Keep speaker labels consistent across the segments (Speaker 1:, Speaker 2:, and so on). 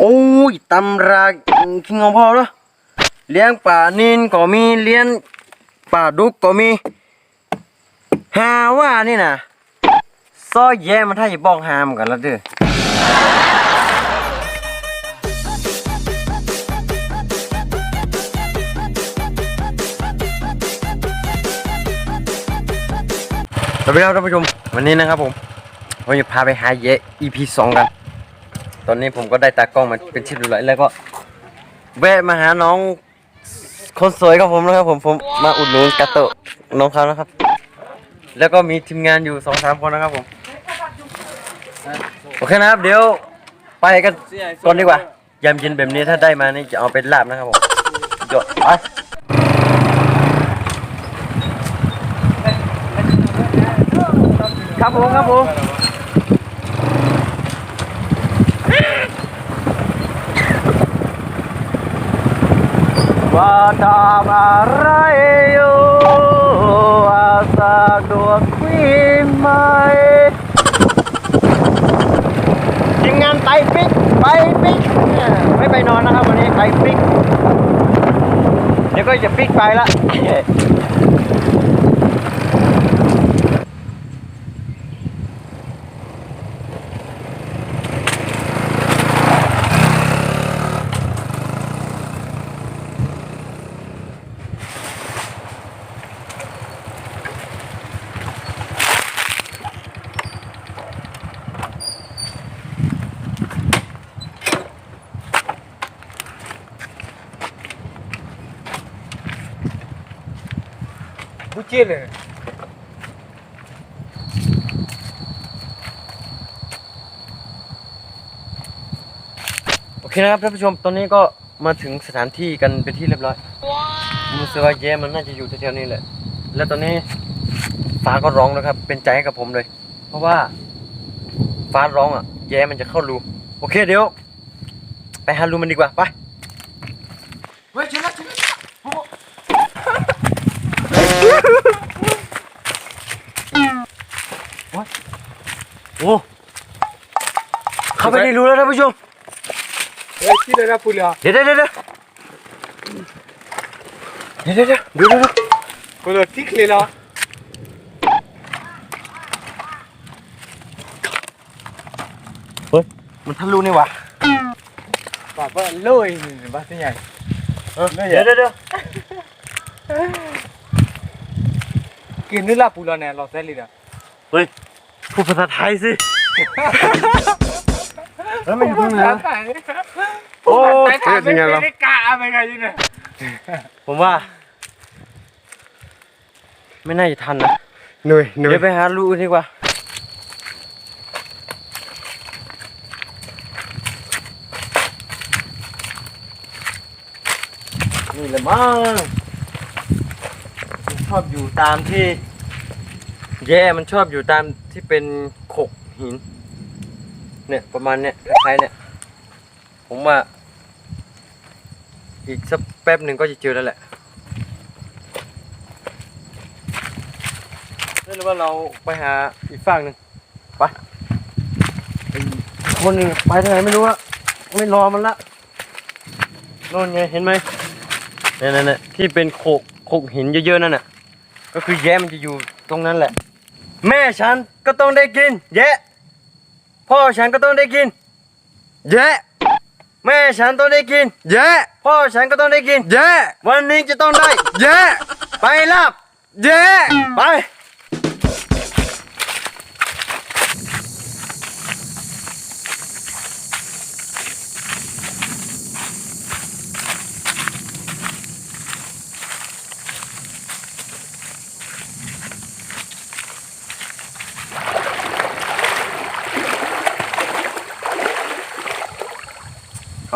Speaker 1: โอ้ยตำราคิงของพ่อเนาะเลี้ยงป่านินก็มีเลี้ยงป่าดุกก็มีหาว่านี่นะซอยแย่มันถ้าจะบอกหามกันแล้วเด้อสวัสดีครับท่านผู้ชมวันนี้นะครับผมผมจะพาไปหาเยะ EP สองกัน ตอนนี้ผมก็ได้ตากล้องมาเป็นชิ้นเรียบร้อยแล้วก็แวะมาหาน้องคนสวยครับผมนะครับผมผมมาอุดหนุนกาโตะน้องเขานะครับ แล้วก็มีทีมงานอยู่สองสามคนนะครับผมโอเคนะครับ เดี๋ยวไปกันก่อนดีกว่ายามเย็นแบบนี้ถ้าได้มานี่จะเอาเป็นลาบนะครับผมจดไปครับผมครับผม ว่าทำอะไรอยู่อาสาดวงวิมายทีมงานไปปิกไปปิกไม่ไปนอนนะครับวันนี้ไปปิกเดี๋ยวก็จะปิกไปละ
Speaker 2: Bu gelin.
Speaker 1: โอเคนะครับท่านผู้ชมตอนนี้ก็มาถึงสถานที่กันเป็นที่เรียบร้อยผมรู้สึกว่าแย่มันน่าจะอยู่แถวๆนี้แหละ แล้วตอนนี้ฟ้าก็ร้องนะครับ เป็นใจให้กับผมเลย เพราะว่าฟ้าร้องอะแย่มันจะเข้ารูโอเคเดี๋ยว ไปหารูมันดีกว่าไป อ้เข้าไปในรูแล้วท่านผู้ชม
Speaker 2: เฮ้ยที่
Speaker 1: เลยนะปุยเหรอเดี๋ยวเดี๋ยวเดี๋ยวเดี๋ยวเดี๋ยวเดี๋ยวเดี๋ยวปุยเหรอที่เลยเห
Speaker 2: รอเฮ้ย
Speaker 1: มันทะลุนี่วะ
Speaker 2: ป่าเปิ้ลลุยนี่บ้าที่ใหญ่
Speaker 1: เออเดี๋ยวเดี๋ยวเดี๋ยว
Speaker 2: กินนี่ละปุยเหรอ
Speaker 1: เนี่
Speaker 2: ยเราเส้นเลยนะ
Speaker 1: เฮ้ย พูดภาษาไทยสิ แล้วมันอยู่ตรงไหนนะโอ้
Speaker 2: Sai ta
Speaker 1: เป็นไงล่ะ
Speaker 2: ไม่กล้าไปไงนี่นะ
Speaker 1: ผมว่า ไม่น่าจะทันนะ
Speaker 2: หน่วยหน่วย
Speaker 1: เดี๋ยวไปหาลูกดีกว่านี่แหละมั้งมันชอบอยู่ตามที่ แย่มันชอบอยู่ตามที่เป็นโขกหิน เนี่ยประมาณเนี้ยคล้ายๆเนี่ย ผมว่า อีกสักแป๊บหนึ่งก็จะเจอแล้วแหละหรือว่าเราไปหาอีกฝั่งหนึ่งไปคนหนึ่งไปทางไหนไม่รู้อะไม่รอมันละโน่นไงเห็นไหมนี่ยเนี่นี่ยที่เป็นโขกโขกหินเยอะๆนั่นน่ะก็คือแย้มันจะอยู่ตรงนั้นแหละ แม่ฉันก็ต้องได้กิน แย้พ่อฉันก็ต้องได้กิน แย้แม่ฉันต้องได้กิน แย้พ่อฉันก็ต้องได้กิน แย้วันนี้จะต้องได้ แย้ไปลาบแย้ไป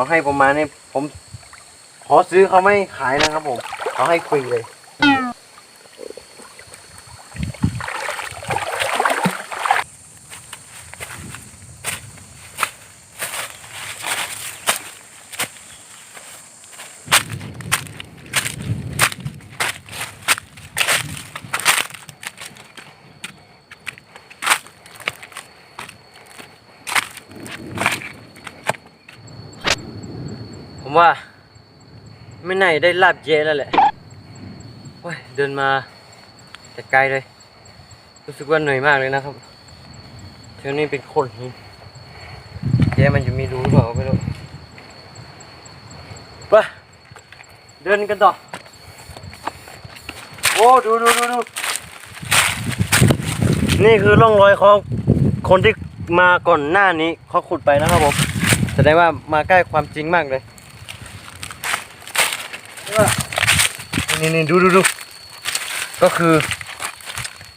Speaker 1: เขาให้ผมมาเนี่ยผม ขอซื้อเขาไม่ขายนะครับผม เขาให้ฟรีเลย ผมว่า ไม่น่าได้ลาบเยแล้วแหละโอ้ยเดินมาแต่ไกลเลย รู้สึกว่าเหนื่อยมากเลยนะครับเที่ยวนี้เป็นคนหินเจ๊มันจะมีรู้หรือเปล่าไม่รู้ไปเดินกันต่อโอ้ดูดูดูดูนี่คือร่องรอยของคนที่มาก่อนหน้านี้เขาขุดไปนะครับผมแสดงว่ามาใกล้ความจริงมากเลยแล้วก็ นี่นี่ดูดูดูก็คือ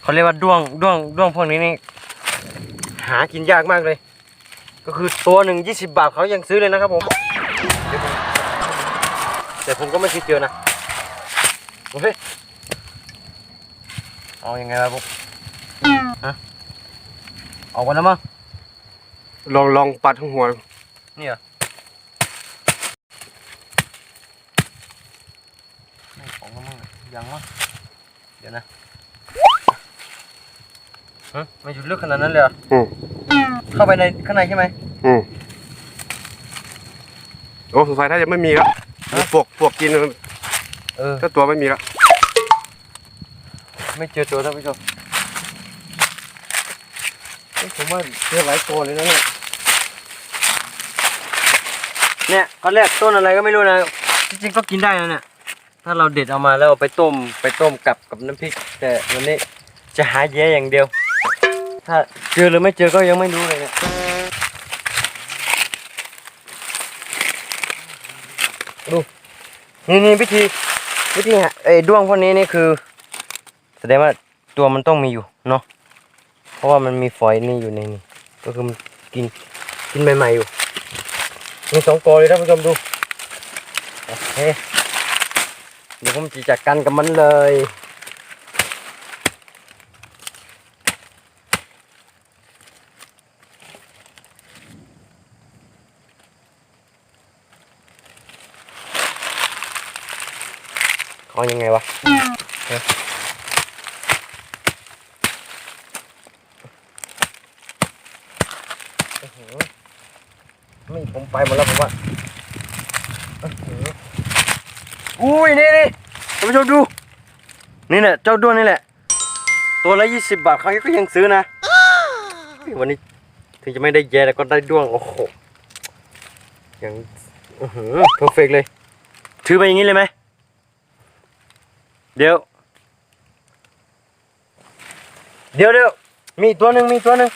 Speaker 1: เขาเรียกว่าด้วงด้วงด้วงพวกนี้นี่หากินยากมากเลย ก็คือตัวหนึ่งยี่สิบบาทเขายังซื้อเลยนะครับผมเดี๋ยวผมแต่ผมก็ไม่เคยเจอนะโอเคเอายังไงล่ะพวกฮะออกมาแล้วมั้ง
Speaker 3: ลองลองปัดหัว
Speaker 1: นี่เหรอไม่ของก็มั้ง ยังมั้งเดี๋ยวนะฮะไม่หยุดลึกขนาดนั้นเลยเหรอ
Speaker 3: อืม
Speaker 1: เข้าไปในข้างในใช่ไหม
Speaker 3: อืมโอ้สงสัยถ้าจะไม่มีแล้ว
Speaker 1: ฮะ
Speaker 3: ปวกปวกกิน
Speaker 1: เออ
Speaker 3: ถ้าตัวไม่มีแล้ว
Speaker 1: ไม่เจอตัวท่านผู้ชมเฮ้ยผมว่าเจอหลายตัวเลยนะเนี่ย เนี่ยเขาเรียกต้นอะไรก็ไม่รู้นะ จริงๆก็กินได้นะเนี่ย ถ้าเราเด็ดเอามาแล้วเอาไปต้มไปต้มกับกับน้ำพริก แต่วันนี้จะหาแย่อย่างเดียว ถ้าเจอหรือไม่เจอก็ยังไม่รู้เลยเนี่ยดูนี่นี่วิธีวิธีหาไอ้ด้วงพวกนี้นี่คือ แสดงว่าตัวมันต้องมีอยู่เนาะเพราะว่ามันมีฝอยนี่อยู่ในนี่ก็คือมันกินกินใหม่ๆอยู่มีสองตัวเลยท่านผู้ชมดูโอเค ดี๋ยวผมจะจัดการกับมันเลยเขายังไงวะอื้อหือไม่ผมไปหมดแล้วผมว่า อื้อหืออุ้ยนี่นี่ท่านผู้ชมดู นี่แหละเจ้าด้วนนี่แหละ ตัวละยี่สิบบาทเขาก็ยังซื้อนะเฮ้ยวันนี้ถึงจะไม่ได้แย่แต่ก็ได้ด้วงโอ้โหอย่างอือหือเพอร์เฟกเลย ถือไปอย่างนี้เลยไหมเดี๋ยว เดี๋ยวเดี๋ยวมีอีกตัวหนึ่งมีอีกตัวหนึ่ง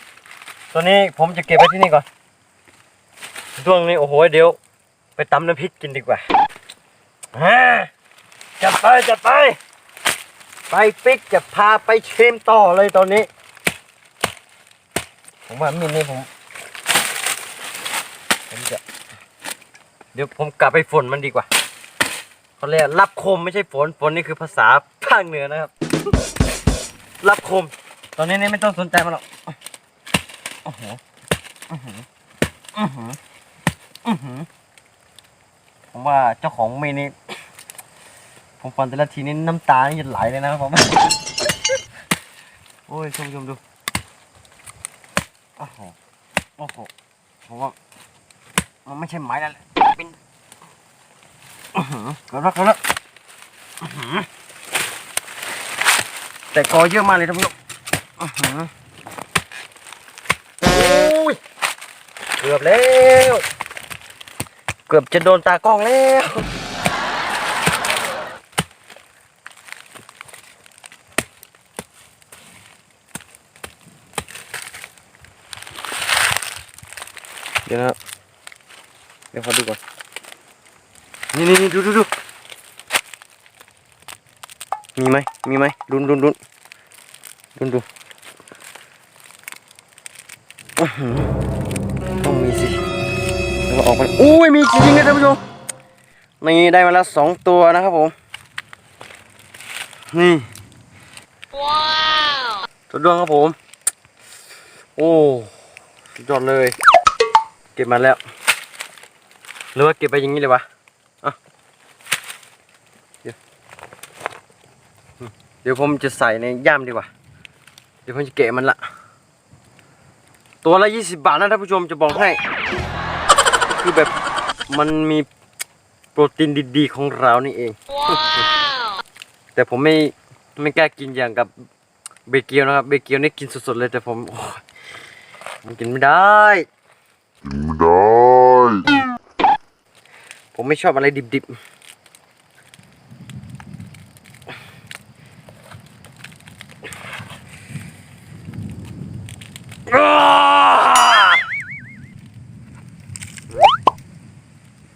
Speaker 1: ตัวนี้ผมจะเก็บไว้ที่นี่ก่อนดวงนี้โอ้โหเดี๋ยว ไปตำน้ำพริกกินดีกว่าฮ่า จัดไปจัดไป ไปปิกจะพาไปชิมต่อเลยตอนนี้ ผมว่ามินนี่ผม ผมจะ เดี๋ยวผมกลับไปฝนมันดีกว่าเขาเรียกรับคมไม่ใช่ฝนฝนนี่คือภาษาภาคเหนือนะครับ รับคม ตอนนี้นี่ไม่ต้องสนใจมันหรอกโอ้โหอือหืออือหืออือหือผมว่าเจ้าของเมนี่ ผมฟังแต่ละทีนี้น้ำตานี่จะไหลเลยนะครับผม โอ้ยชมชมดูโอ้โหโอ้โหผมว่ามันไม่ใช่ไม้แล้วเป็นเกิดแล้วเกิดแล้วแต่กอเยอะมากเลยท่านผู้ชมอื้อเกือบแล้ว เกือบจะโดนตากล้องแล้ว เดี๋ยวนะเดี๋ยวขอดูก่อนนี่นี่นี่ดูดูดูมีไหมมีไหมดุนดุนดุนดุนดูอื้อหือต้องมีสิแล้วก็ออกไปอุ้ยมีจริงๆนะท่านผู้ชมนี่ได้มาแล้วสองตัวนะครับผม นี่ว้าวตัวดวงครับผม โอ้สุดยอดเลย เก็บมาแล้ว หรือว่าเก็บไปอย่างนี้เลยวะอะเดี๋ยวอืมเดี๋ยวผมจะใส่ในย่ามดีกว่า เดี๋ยวผมจะเกะมันละ ตัวละยี่สิบบาทนะท่านผู้ชมจะบอกให้ คือแบบมันมีโปรตีนดีๆ ของเรานี่เอง แต่ผมไม่ไม่กล้ากินอย่างกับเบเกียวนะครับ เบเกียวนี่กินสดๆเลยแต่ผมโอ้ยมัน กินไม่ได้ ผมไม่ชอบอะไรดิบๆอ้า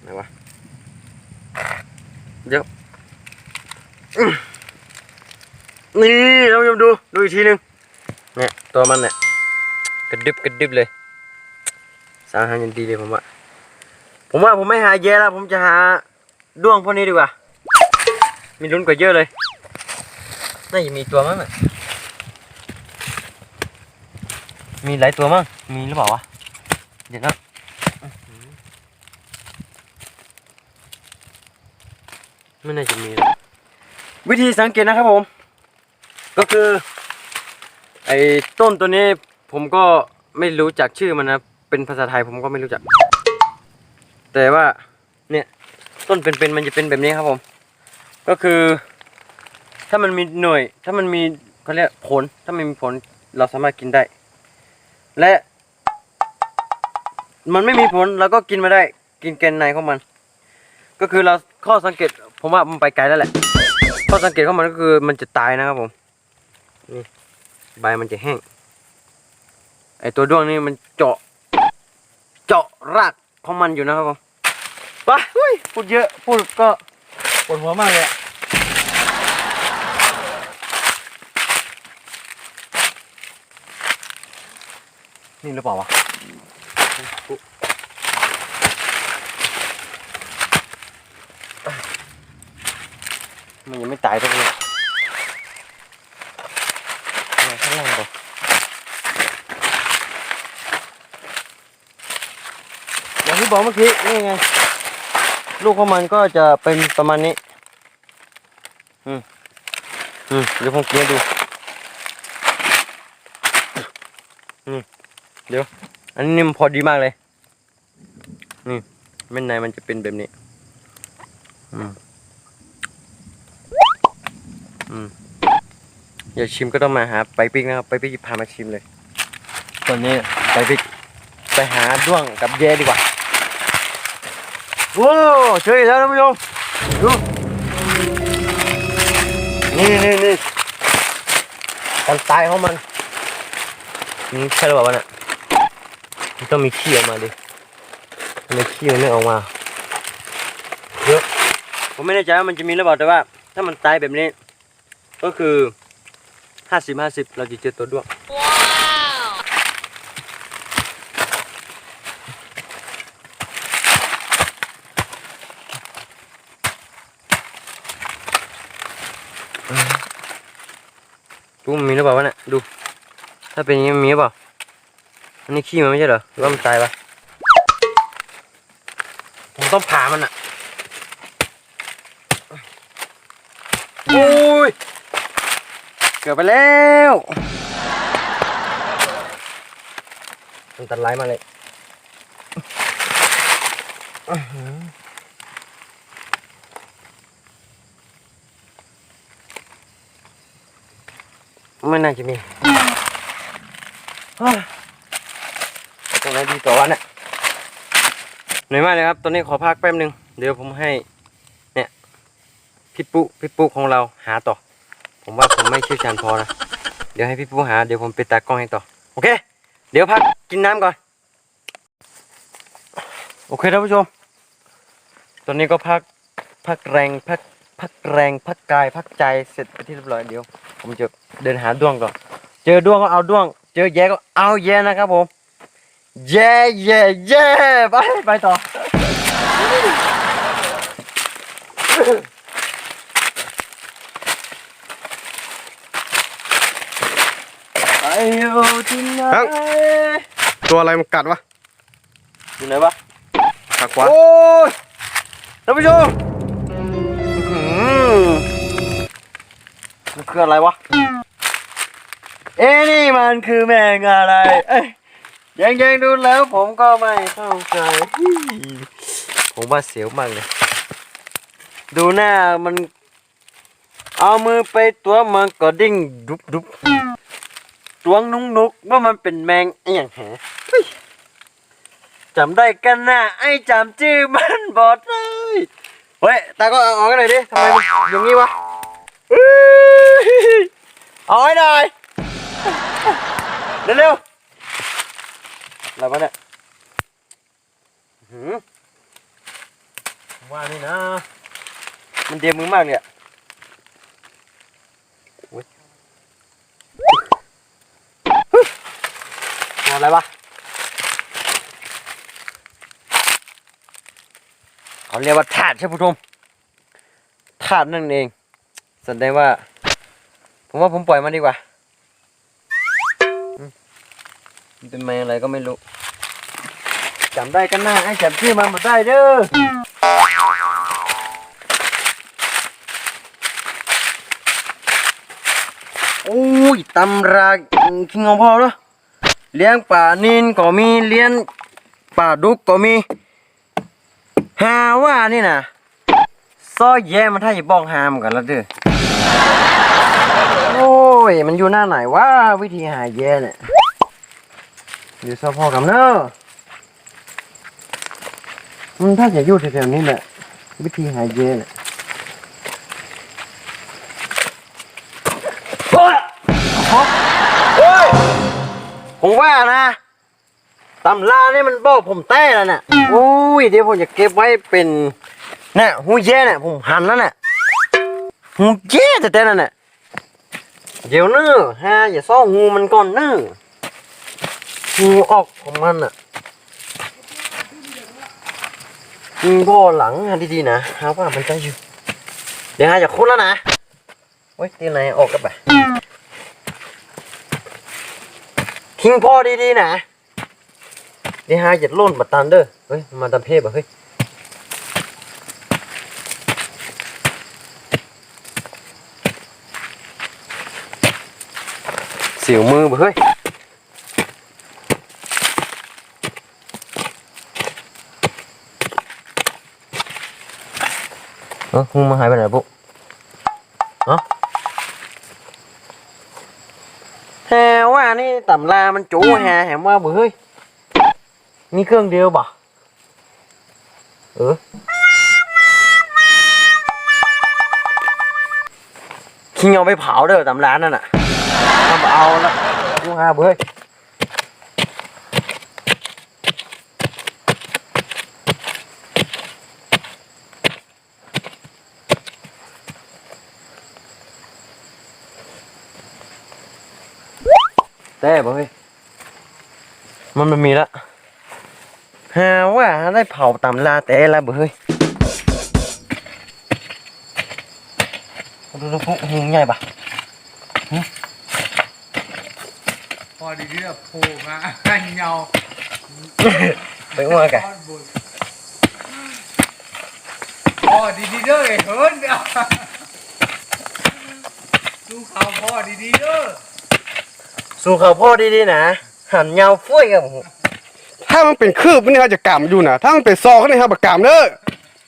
Speaker 1: ไหนวะเดี๋ยวนี่ท่านผู้ชมดู ดูอีกทีหนึงเนี่ยตัวมันเนี่ยกระดึบกระดึบเลย สารอาหารอยังดีเลยผมว่า ผมว่าผมไม่หาแย่แล้ว ผมจะหาด้วงพวกนี้ดีกว่า มีลุ้นกว่าเยอะเลย น่าจะมีตัวมั้งน่ะมีหลายตัวมั้ง มีหรือเปล่าวะ เดี๋ยวนะไม่น่าจะมี วิธีสังเกตนะครับผม ก็คือ ไอ้ต้นตัวนี้ผมก็ไม่รู้จักชื่อมันนะ เป็นภาษาไทยผมก็ไม่รู้จัก แต่ว่าเนี่ยต้นเป็นๆมันจะเป็นแบบนี้ครับผม ก็คือ ถ้ามันมีหน่วย ถ้ามันมีเขาเรียกผล ถ้ามันมีผลเราสามารถกินได้ และ มันไม่มีผลเราก็กินมาได้ กินแกนในของมัน ก็คือเราข้อสังเกต ผมว่ามันไปไกลแล้วแหละ ข้อสังเกตของมันก็คือมันจะตายนะครับผมนี่ใบมันจะแห้งไอตัวด้วงนี่มันเจาะ เจาะรากของมันอยู่นะครับผมไปอุ้ยพูดเยอะพูดก็ปวดหัวมากเลยอะนี่หรือเปล่าวะมันยังไม่ตายตรงนี้เอาข้างล่างก่อนอย่างที่ บอกเมื่อกี้นี่ไง ลูกของมันก็จะเป็นประมาณนี้ อืมอืมเดี๋ยวผมเกลี่ยดูนี่เดี๋ยว อันนี้มันพอดีมากเลย นี่เม็ดในมันจะเป็นแบบนี้ อืมอืมอยากชิมก็ต้องมาหาไปปิ๊กนะครับ ไปปิ๊กพามาชิมเลย ตอนนี้ไปปิ๊กไปหาด้วงกับแย่ดีกว่า โว้เจออีกแล้วท่านผู้ชมดูนี่นี่นี่การตายของมันนี่ใช่หรือเปล่าวะเนี่ยมันต้องมีขี้ออกมาดิทำไมขี้มันไม่ออกมาเยอะผมไม่แน่ใจว่ามันจะมีหรือเปล่าแต่ว่า ถ้ามันตายแบบนี้ ก็คือห้าสิบห้าสิบเราจะเจอตัวด้วงูมีหรือเปล่าวะเนี่ยดู ถ้าเป็นอย่างนี้มีหรือเปล่าอันนี้ขี้มันไม่ใช่เหรอหรือว่ามันตายปะผมต้องผ่ามันอะโอ้ยเกือบไปแล้วอันตรายมาเลยอื้อหือ ไม่น่าจะมีเฮ้ยตรงไหนดีต่อวะเนี่ยเหนื่อยมากเลยครับ ตอนนี้ขอพักแป๊บนึง เดี๋ยวผมให้ เนี่ยพี่ปุ๊พี่ปุ๊ของเราหาต่อ ผมว่าผมไม่เชี่ยวชาญพอนะ เดี๋ยวให้พี่ผู้หา เดี๋ยวผมไปตากล้องให้ต่อ โอเค เดี๋ยวพักกินน้ำก่อน โอเคท่านผู้ชม ตอนนี้ก็พักพักแรงพัก พักแรงพักกายพักใจเสร็จไปที่เรียบร้อยเดี๋ยวผมจะเดินหาด้วงก่อนเจอด้วงก็เอาด้วง เจอแย่ก็เอาแย่นะครับผมแย่แย่แย่ไปไปต่อไปอยู่ที่ไหน
Speaker 3: ครับตัวอะไรมันกัดวะ
Speaker 1: อยู่ไหนวะ
Speaker 3: กัดขวา
Speaker 1: โอ้ยท่านผู้ชม คืออะไรวะ เอ๊ะนี่มันคือแมงอะไร เอ้ยยังยังดูแล้วผมก็ไม่เข้าใจ ผมว่าเสียวมากเลย ดูหน้ามัน เอามือไปตัวมันก็ดิ้งดุบดุบตัวงนุกนุกว่ามันเป็นแมงไอ้อย่างแหจำได้กันนะไอ้จำชื่อมันบอดเลย เฮ้ย ตาก็เอาออกกันหน่อยดิทำไมมันอย่างงี้วะ เอ้ยเอาให้หน่อยเร็วๆอะไรวะเนี่ยหืมว่านี่นะ มันเดียมมึงมากเนี่ยโอ๊ยเอาอะไรวะ เขาเรียกว่าถาดใช่ผู้ชมถาดนั่นเอง แสดงว่า ผมว่าผมปล่อยมันดีกว่าอืมมันเป็นแมงอะไรก็ไม่รู้จำได้กันหน้าไอ้จำชื่อมันมาได้เด้อโอ้ยตำราคิงของพ่อเนาะเลี้ยงป่านินก็มีเลี้ยงป่าดุกก็มีหาว่านี่นะซอยแย่มันถ้าอย่าบอกหามกันแล้วเด้อโอ้ ย มันอยู่หน้าไหนวะวิธีหาแย่เนี่ย อยู่ซอพ่อกับเนอะมันถ้าจะอยู่แถวๆนี้แหละ วิธีหาแย่เนี่ยโอ้ยโอ้ยผมว่านะตำราเนี่ยมันบอกผมแต้แล้วน่ะโอ้ยเดี๋ยวผมจะเก็บไว้เป็นน่ะหูแย่น่ะผมหันแล้วน่ะหูแย่แต่แต่นั่นน่ะ เดี๋ยวเนื้อฮะอย่าซ่อหูมันก่อนเนื้อะหูออกของมันน่ะหูพ่อหลังดีๆนะหาว่ามันจะอยู่ เดี๋ยวฮะอย่าคุ้นแล้วนะเว้ยตีไหนออกกันไปทิ้งพ่อดีๆนะนี่ฮะอย่าล่นมาตันเด้อเฮ้ยมาตามเพศอ่เฮ้ย เสียวมือบ่เฮ้ยเอ้ามึงมาหายไปไหนปุ๊เอ้าแฮว่านี่ตำรามันจูแฮแหมว่าเบื่อเฮ้ยมีเครื่องเดียวบ่เออคิงเอาไปเผาเด้อตำรานั่นน่ะ ทำเอาละกูหาเบื่อเฮ้ยแต่บ่เฮ้ยมันไม่มีละหาว่าได้เผาตำราแต่ละบ่เฮ้ยดูดูพวกหูใหญ่ปะ
Speaker 2: พอดีๆแบบโผล่มาให้เงา
Speaker 1: ไปอ้วนแก
Speaker 2: ก้อนบนพอดีๆเด้อไอ้เฮิร์นเดียวดูข่าวพอดีๆเด้อ
Speaker 1: สู่เขาพ่อดีๆนะหันเงาฟุ้ยกับผม
Speaker 3: ถ้ามันเป็นคืบนี่เขาจะกำอยู่นะถ้ามันเป็นซอกนี่เขาบอกกำเด้อ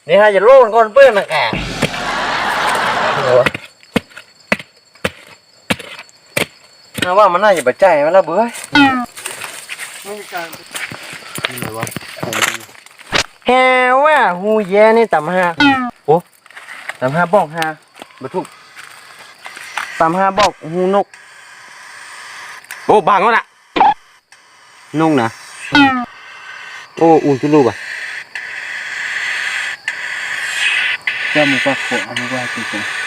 Speaker 1: นี่ฮะอย่าโล่นก้อนเปื้อนนะแก เหรอวะน่าว่ามันน่าจะบาดใจมันละเบื่อ
Speaker 2: ไม่มีการ
Speaker 1: แฮว่าหูแย่นี่ต่ำห้าโอ้ต่ำห้าบอกห้าบรรทุกต่ำห้าบอกหูนก
Speaker 3: โอ้บางแล้วน่ะ
Speaker 1: นกนะโอ้อุ่นจุลูกอะ
Speaker 2: เจ้ามึงก็โผล่เอามาว่าจริง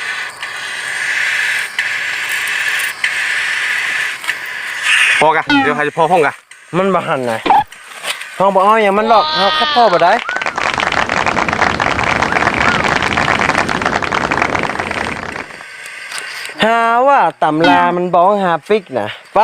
Speaker 3: พอกะเดี๋ยวใครจะพอห้องกะ
Speaker 1: มันบ่หันนะห้องบอกเอาอย่างมันหรอกเอาคัดพ่อบ่ได้หาว่าตำรามันบ้องหาฟิกนะไป